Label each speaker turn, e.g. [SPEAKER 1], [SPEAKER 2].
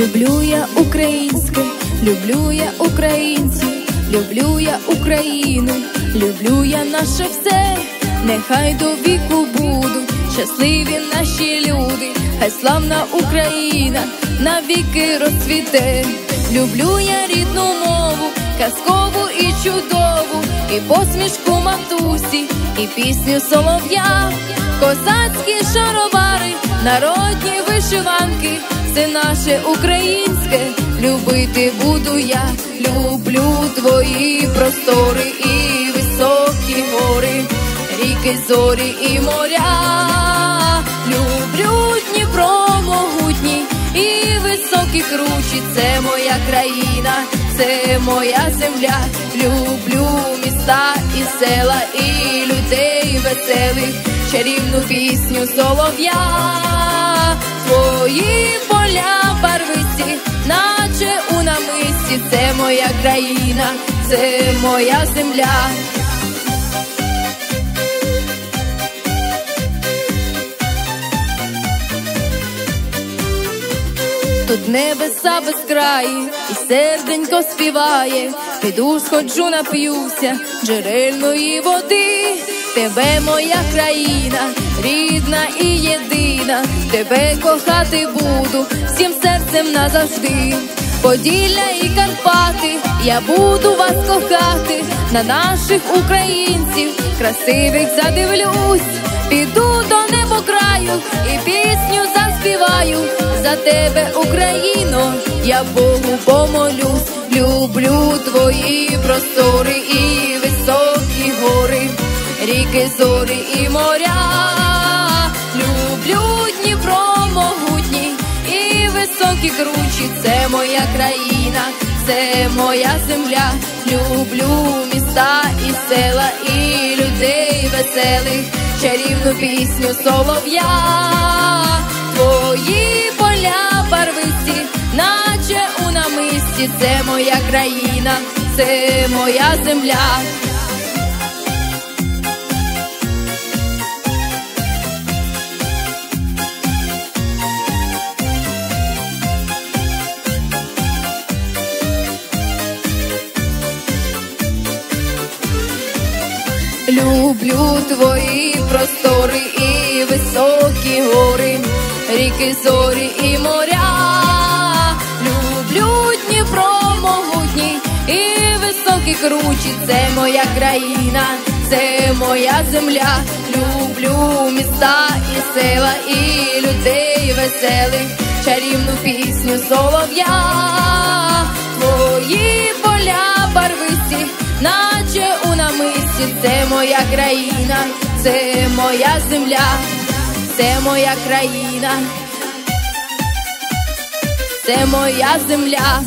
[SPEAKER 1] Люблю я українське, люблю я українців, люблю я Україну, люблю я наше все, нехай до віку будуть щасливі наші люди, хай славна Україна навіки розцвіте. Люблю я рідну мову, казкову і чудову, і посмішку матусі, і пісню солов'я, козацькі шаровари, народні вишиванки, все наше українське, любити буду я, люблю твої простори і високі гори, ріки, зорі і моря, люблю Дніпро могутній і високі кручі, це моя країна, це моя земля, люблю міста і села, і людей веселих, чарівну пісню солов'я, це моя країна, це моя земля. Тут небеса без краї, і серденько співає, піду сходжу, нап'юся джерельної води, тебе моя країна, рідна і єдина, тебе кохати буду всім серцем назавжди. Поділля і Карпати, я буду вас кохати, на наших українців, красивих задивлюсь, піду до небокраю і пісню заспіваю. За тебе, Україно, я Богу помолюсь, люблю твої простори і високі гори, ріки, зорі і моря, високі кручі, це моя країна, це моя земля, люблю міста і села, і людей веселих, чарівну пісню солов'я, твої поля барвисті, наче у намисті, це моя країна, це моя земля. Люблю твої простори і високі гори, ріки, зорі і моря, люблю Дніпро могутній і високі кручі, це моя країна, це моя земля, люблю міста і села, і людей веселих, чарівну пісню солов'я, твої поля барвисті, наче у намисті, це моя країна, це моя земля, це моя країна, це моя земля.